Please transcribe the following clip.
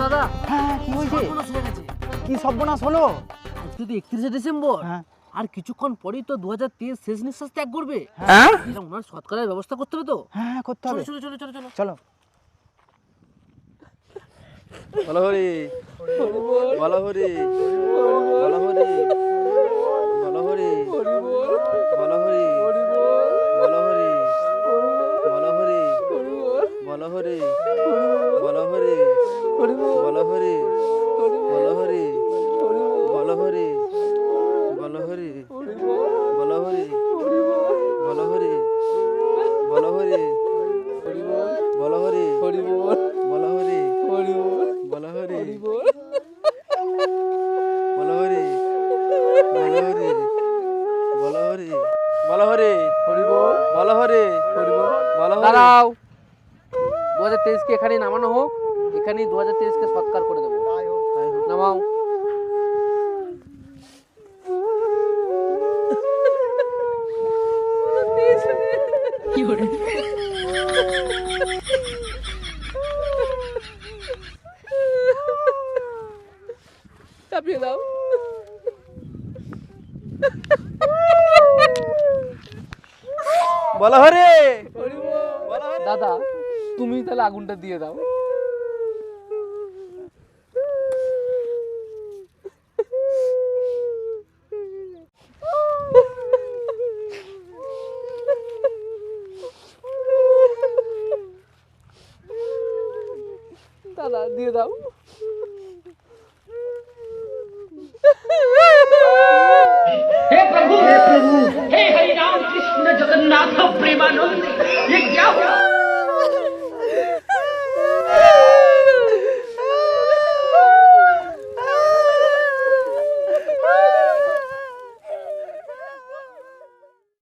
দাদা হ্যাঁ কি হয়েছে সর্বনাশ হয়ে গেছে? কি সর্বনাশ হলো? আজকে তো একত্রিশে ডিসেম্বর। হ্যাঁ। আর কিছুক্ষণ পরেই তো দু হাজার তেইশ শেষ নিঃশ্বাস ত্যাগ করবে। হ্যাঁ। ওনার সৎকারের ব্যবস্থা করতে হবে তো। হ্যাঁ করতে চলো হবে। চলো চলো চলো চলো চলো। বলো হরি বলো হরি বলো হরি বলো হরি বলো হরি বলো হরি বলো হরি বলো হরি বলো হরি বলো হরি বলো হরি বলো হরি বলো হরি বলো হরি বলো হরি বলো হরি বলো হরি বলো হরি বলো হরি বলো হরি বলো হরি দাঁড়াও হাজার তেইশকে এখানে নামানো হোক এখানেই দু হাজার তেইশকে সৎকার করে দেবো নামাও চাপিয়ে দাও বলো হরি বলো হরি দাদা তুমি তাহলে আগুনটা দিয়ে দাও। দাদা দিয়ে দাও।